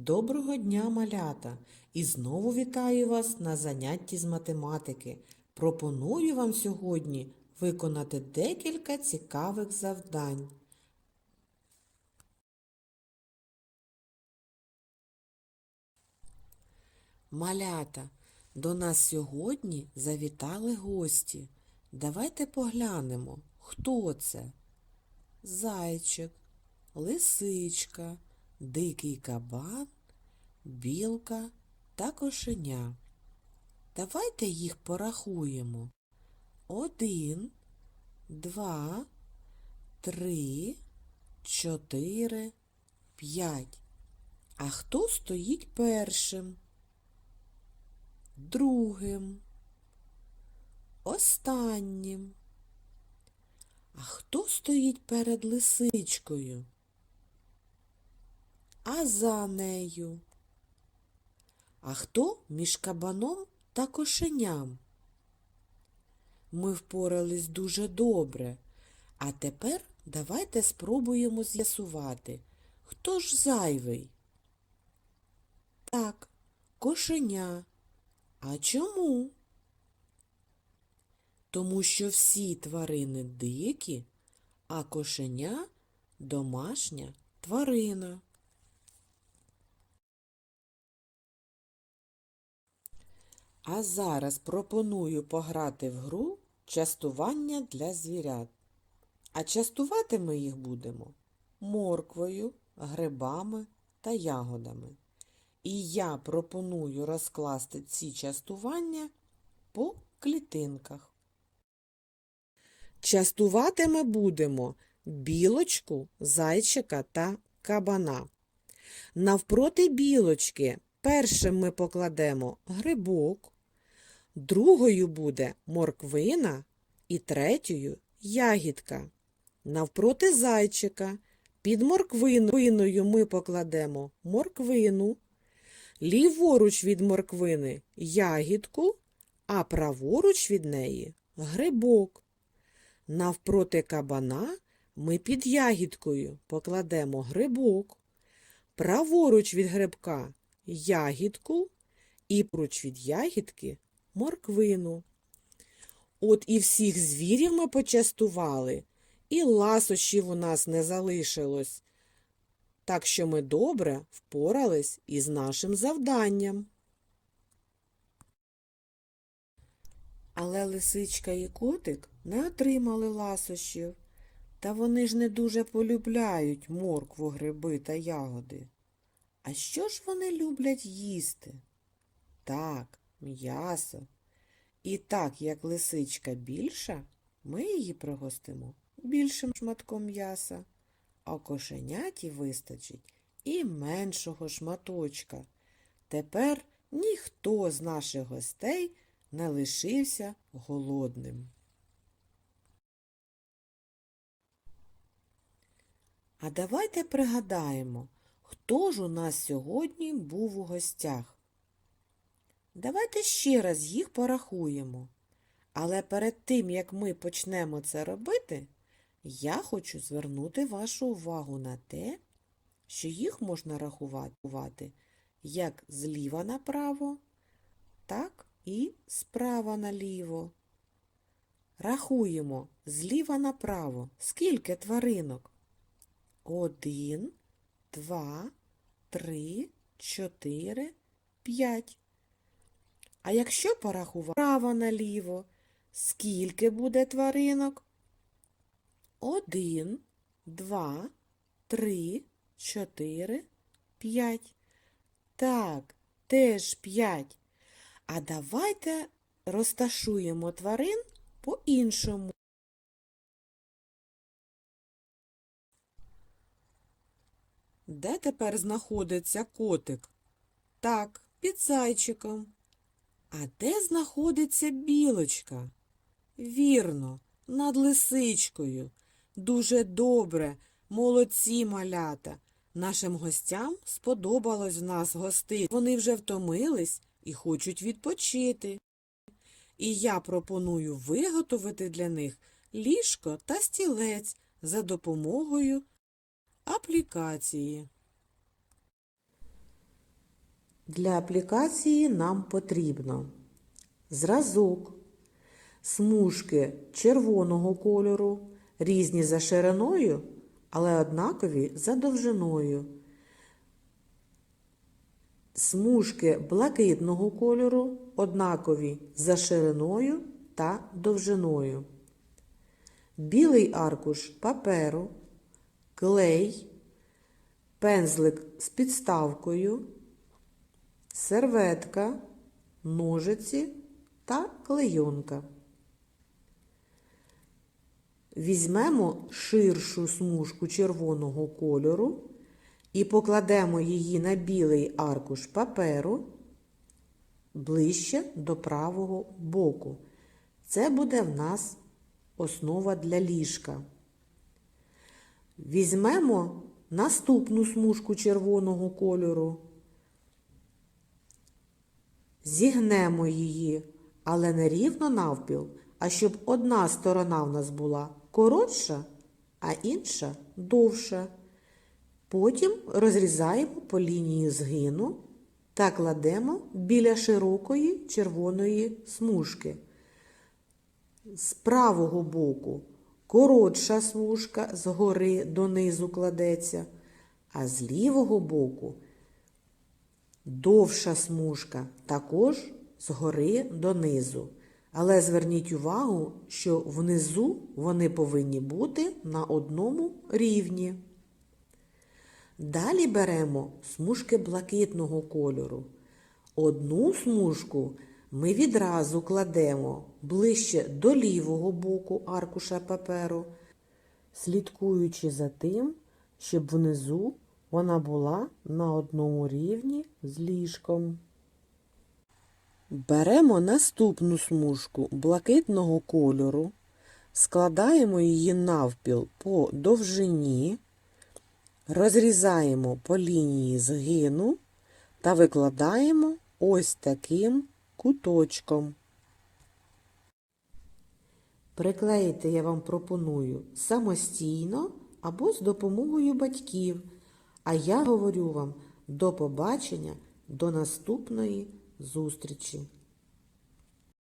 Доброго дня, малята! І знову вітаю вас на занятті з математики. Пропоную вам сьогодні виконати декілька цікавих завдань. Малята, до нас сьогодні завітали гості. Давайте поглянемо, хто це? Зайчик, лисичка, дикий кабан, білка та кошеня. Давайте їх порахуємо. Один, два, три, чотири, п'ять. А хто стоїть першим? Другим, останнім. А хто стоїть перед лисичкою? За нею? А хто між кабаном та кошеням? Ми впорались дуже добре. А тепер давайте спробуємо з'ясувати, хто ж зайвий? Так, кошеня. А чому? Тому що всі тварини дикі, а кошеня домашня тварина. А зараз пропоную пограти в гру частування для звірят. А частувати ми їх будемо морквою, грибами та ягодами. І я пропоную розкласти ці частування по клітинках. Частувати ми будемо білочку, зайчика та кабана. Навпроти білочки першим ми покладемо грибок, другою буде морквина і третьою ягідка. Навпроти зайчика під морквиною ми покладемо морквину, ліворуч від морквини ягідку, а праворуч від неї грибок. Навпроти кабана ми під ягідкою покладемо грибок, праворуч від грибка ягідку і поруч від ягідки морквину. От і всіх звірів ми почастували, і ласощів у нас не залишилось. Так що ми добре впорались із нашим завданням. Але лисичка і котик не отримали ласощів, та вони ж не дуже полюбляють моркву, гриби та ягоди. А що ж вони люблять їсти? Так, м'ясо. І так, як лисичка більша, ми її пригостимо більшим шматком м'яса, а кошеняті вистачить і меншого шматочка. Тепер ніхто з наших гостей не лишився голодним. А давайте пригадаємо, хто ж у нас сьогодні був у гостях. Давайте ще раз їх порахуємо. Але перед тим, як ми почнемо це робити, я хочу звернути вашу увагу на те, що їх можна рахувати як зліва направо, так і справа наліво. Рахуємо зліва направо. Скільки тваринок? Один, два, три, чотири, п'ять. А якщо порахувати право наліво, скільки буде тваринок? Один, два, три, чотири, п'ять. Так, теж п'ять. А давайте розташуємо тварин по-іншому. Де тепер знаходиться котик? Так, під зайчиком. А де знаходиться білочка? Вірно, над лисичкою. Дуже добре, молодці малята. Нашим гостям сподобалось в нас гости. Вони вже втомились і хочуть відпочити. І я пропоную виготовити для них ліжко та стілець за допомогою аплікації. Для аплікації нам потрібно зразок, смужки червоного кольору, різні за шириною, але однакові за довжиною. Смужки блакитного кольору, однакові за шириною та довжиною. Білий аркуш паперу, клей, пензлик з підставкою, серветка, ножиці та клейонка. Візьмемо ширшу смужку червоного кольору і покладемо її на білий аркуш паперу ближче до правого боку. Це буде в нас основа для ліжка. Візьмемо наступну смужку червоного кольору, зігнемо її, але не рівно навпіл, а щоб одна сторона в нас була коротша, а інша довша. Потім розрізаємо по лінії згину та кладемо біля широкої червоної смужки. З правого боку коротша смужка згори донизу кладеться, а з лівого боку довша смужка також згори донизу. Але зверніть увагу, що внизу вони повинні бути на одному рівні. Далі беремо смужки блакитного кольору. Одну смужку ми відразу кладемо ближче до лівого боку аркуша паперу, слідкуючи за тим, щоб внизу вона була на одному рівні з ліжком. Беремо наступну смужку блакитного кольору, складаємо її навпіл по довжині, розрізаємо по лінії згину та викладаємо ось таким куточком. Приклеїти я вам пропоную самостійно або з допомогою батьків. А я говорю вам до побачення, до наступної зустрічі.